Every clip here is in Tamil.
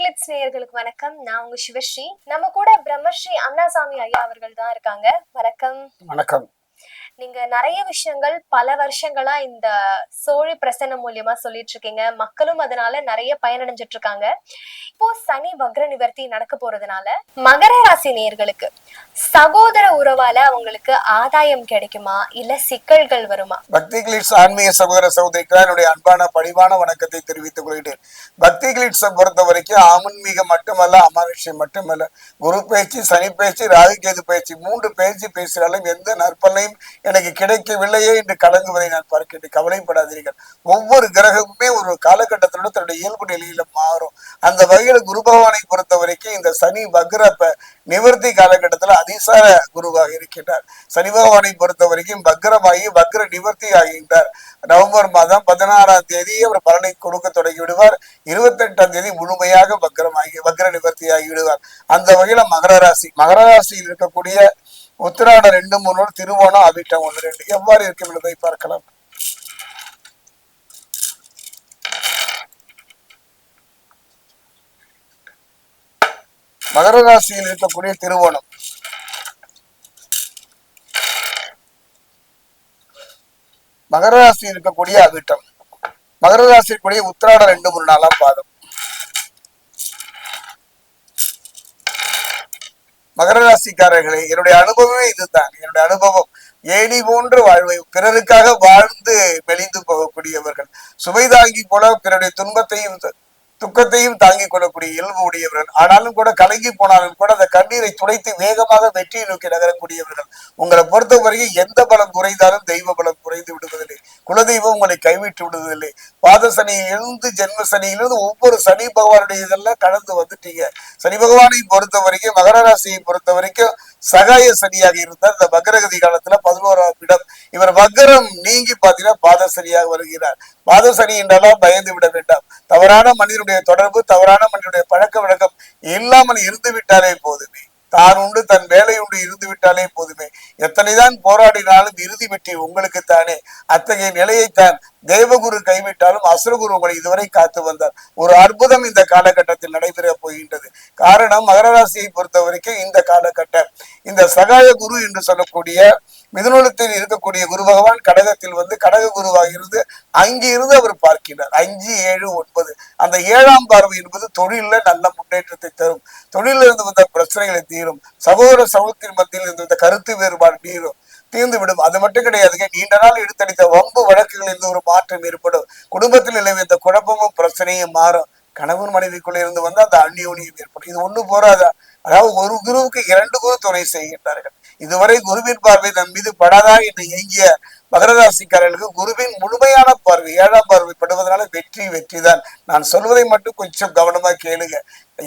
கிளிட்ஸ் நேயர்களுக்கு வணக்கம். நான் உங்க சிவஸ்ரீ. நம்ம கூட பிரம்மஸ்ரீ அண்ணாசாமி ஐயா அவர்கள் தான் இருக்காங்க. வணக்கம். வணக்கம். நீங்க நிறைய விஷயங்கள் பல வருஷங்களா இந்த சோழி பிரசன்னம் மூலியமா சொல்லிட்டு இருக்கீங்க மக்களும் அதனால நிறைய பயனடைஞ்சிட்டு இருக்காங்க இப்போ சனி வக்ர நிவர்த்தி நடக்க போறதுனால மகர ராசி நேர்களுக்கு சகோதர உறவால அவங்களுக்கு ஆதாயம் கிடைக்குமா? இல்ல சிக்கல்கள் வருமா? பக்தி கிளிட்ஸ் ஆன்மீக சகோதர சகோதரிக்கு என்னுடைய அன்பான பணிவான வணக்கத்தை தெரிவித்துக் கொள்கிறேன். பக்தி கிளிட்ஸை பொறுத்த வரைக்கும் ஆன்மீகம் மட்டுமல்ல அமானுஷ்யம் மட்டுமல்ல குரு பேச்சு சனி பேச்சு ராகு கேது பேச்சு மூன்று பேச்சு பேசினாலும் எந்த நற்பலையும் எனக்கு கிடைக்கவில்லையே என்று கலங்குவதை நான் பார்க்கிறேன் கவலைப்படாதீர்கள் ஒவ்வொரு கிரகமுமே ஒரு காலகட்டத்தோட தன்னுடைய இயல்பு நிலையில மாறும். அந்த வகையில குரு பகவானை பொறுத்த வரைக்கும் இந்த சனி வக்ரப்ப நிவர்த்தி காலகட்டத்துல அதிசார குருவாக இருக்கின்றார். சனி பகவானை பொறுத்த வரைக்கும் வக்ரமாகி வக்ர நிவர்த்தி ஆகின்றார். நவம்பர் மாதம் பதினாறாம் தேதி அவர் பலனை கொடுக்க தொடங்கி விடுவார் இருபத்தி எட்டாம் தேதி முழுமையாக வக்ரமாகி வக்ர நிவர்த்தி ஆகி விடுவார் அந்த வகையில மகர ராசி மகர ராசியில் இருக்கக்கூடிய உத்திராடம் ரெண்டு மூணு திருவோணம் அவிட்டம் ஒன்று ரெண்டு. எவ்வாறு இருக்கும் என்பதை பார்க்கலாம். மகர ராசியில் இருக்கக்கூடிய திருவோணம். மகர ராசியில் இருக்கக்கூடிய அவிட்டம் மகர ராசியில் கூடிய உத்திராட ரெண்டு மூணு நாளாம் பாதம். மகர ராசிக்காரர்களே என்னுடைய அனுபவமே இதுதான். என்னுடைய அனுபவம் ஏணி போன்ற வாழ்வை பிறருக்காக வாழ்ந்து மெலிந்து போகக்கூடியவர்கள். சுமை தாங்கி போல பிறருடைய துன்பத்தையும் துக்கத்தையும் தாங்கிக் கொள்ளக்கூடிய இயல்பு உடையவர்கள். ஆனாலும் கூட கலங்கி போனாலும் கூட அந்த கண்ணீரை துடைத்து வேகமாக வெற்றியை நோக்கி நகரக்கூடியவர்கள். உங்களை பொறுத்த வரைக்கும் எந்த பலம் குறைந்தாலும் தெய்வ பலம் குறைந்து விடுவதில்லை. குலதெய்வம் உங்களை கைவிட்டு விடுவதில்லை. பாத சனியிலிருந்து ஜென்ம சனியிலிருந்து ஒவ்வொரு சனி பகவானுடைய இதெல்லாம் கடந்து வந்துட்டீங்க. சனி பகவானை பொறுத்த வரைக்கும் மகர ராசியை பொறுத்த வரைக்கும் சகாய சனியாக இருந்தார். இந்த வக்ரகதி காலத்துல பதினோராம் இடம். இவர் வக்ரம் நீங்கி பாத்தீங்கன்னா பாத சனியாக வருகிறார். பாத சனி என்றாலும் பயந்து விட வேண்டாம். தவறான மனிதனுடைய தொடர்பு தவறான மனிதனுடைய பழக்க வழக்கம் இல்லாமல் இருந்து விட்டாலே போதுமே. தான் உண்டு தன் வேலை உண்டு இருந்து விட்டாலே போதுமே. எத்தனைதான் போராடினாலும் இறுதி வெற்றி உங்களுக்கு தானே. அத்தகைய நிலையைத்தான் தேவகுரு கைவிட்டாலும் அசுரகுரு உங்களை இதுவரை காத்து வந்தார். ஒரு அற்புதம் இந்த காலகட்டத்தில் நடைபெற போகின்றது. காரணம் மகர ராசியை பொறுத்த வரைக்கும் இந்த காலகட்டம். இந்த சகாய குரு என்று சொல்லக்கூடிய மிதுனத்தில் இருக்கக்கூடிய குரு பகவான் கடகத்தில் வந்து கடக குருவாக இருந்து அங்கிருந்து அவர் பார்க்கிறார் அஞ்சு ஏழு ஒன்பது. அந்த ஏழாம் பார்வை என்பது தொழில நல்ல முன்னேற்றத்தை தரும். தொழிலிருந்து வந்த பிரச்சனைகளை தீரும். சகோதர சமூகத்தின் மத்தியில் இருந்த கருத்து வேறுபாடு தீரும் தீர்ந்து விடும். அது மட்டும் கிடையாதுங்க. நீண்ட நாள் எடுத்தடித்த வம்பு வழக்குகளில் இருந்து ஒரு மாற்றம் ஏற்படும். குடும்பத்தில் நிலவிய இந்த குழப்பமும் பிரச்சனையும் மாறும். கணவன் மனைவிக்குள்ள இருந்து வந்து அந்த அந்நியோனியம் ஏற்படும். இது ஒண்ணு போறாதா அதாவது ஒரு குருவுக்கு இரண்டு குரு துணை செய்கின்றார்கள். இதுவரை குருவின் பார்வை நம் மீது படாதா என்று எங்கிய மகர ராசிக்காரர்களுக்கு குருவின் முழுமையான பார்வை ஏழாம் பார்வை படுவதனால வெற்றி வெற்றி தான் நான் சொல்வதை மட்டும் கொஞ்சம் கவனமா கேளுங்க.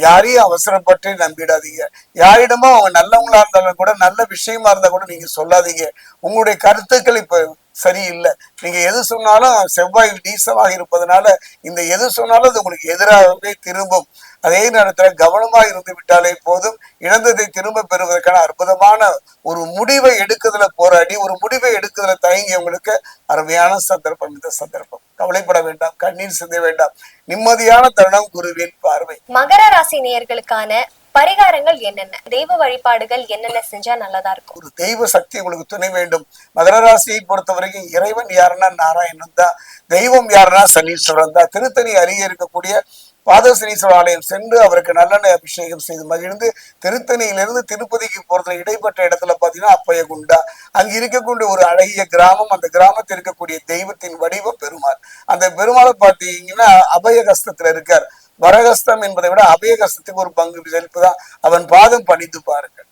யாரையும் அவசரப்பட்டு நம்பிடாதீங்க. யாரிடமோ அவங்க நல்லவங்களா இருந்தாலும் கூட நல்ல விஷயமா இருந்தா கூட நீங்க சொல்லாதீங்க. உங்களுடைய கருத்துக்கள் இப்ப சரியில்லை. நீங்க எது சொன்னாலும் செவ்வாய் டீசலாக இருப்பதனால இந்த எது சொன்னாலும் அது உங்களுக்கு எதிராகவே திரும்பும். அதே நேரத்துல கவனமா இருந்து விட்டாலே போதும். இழந்ததை திரும்ப பெறுவதற்கான அற்புதமான ஒரு முடிவை எடுக்குதுல போராடி ஒரு முடிவை எடுக்குதுல தயங்கியவங்களுக்கு அருமையான சந்தர்ப்பம். இந்த சந்தர்ப்பம். கவலைப்பட வேண்டாம். கண்ணீர் சிந்த வேண்டாம். நிம்மதியான தருணம் குருவின் பார்வை. மகர ராசி நேயர்களுக்கான பரிகாரங்கள் என்னென்ன? தெய்வ வழிபாடுகள் என்னென்ன செஞ்சா நல்லதா இருக்கும்? ஒரு தெய்வ சக்தி உங்களுக்கு துணை வேண்டும். மகர ராசியை பொறுத்த வரைக்கும் இறைவன் யாருன்னா நாராயணன் தான். தெய்வம் யாருன்னா சனீஸ்வரன் தான். திருத்தணி அருகே இருக்கக்கூடிய பாதசனீஸ்வரர் ஆலயம் சென்று அவருக்கு நல்லெண்ணெய் அபிஷேகம் செய்து மகிழ்ந்து திருத்தணியிலிருந்து திருப்பதிக்கு போறதுல இடைப்பட்ட இடத்துல பாத்தீங்கன்னா அப்பயகுண்டா அங்கே இருக்கக்கூடிய ஒரு அழகிய கிராமம் அந்த கிராமத்தில் இருக்கக்கூடிய தெய்வத்தின் வடிவம் பெருமாள். அந்த பெருமாளை பார்த்தீங்கன்னா அபயகஸ்தத்துல இருக்கார். வரகஸ்தம் என்பதை விட அபயகஸ்தத்துக்கு ஒரு பங்கு செலுத்துதான் அவன் பாதம் பணிந்து பாருங்கள்.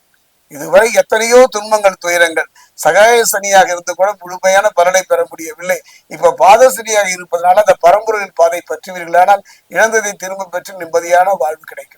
இதுவரை எத்தனையோ துன்பங்கள் துயரங்கள் சகாய சனியாக இருந்து கூட முழுமையான பலனை பெற முடியவில்லை. இப்ப பாத சனியாக இருப்பதனால அந்த பரம்பொருளின் பாதை பற்றுவீர்களானால் இழந்ததை திரும்ப பெற்று நிம்மதியான வாழ்வு கிடைக்கும்.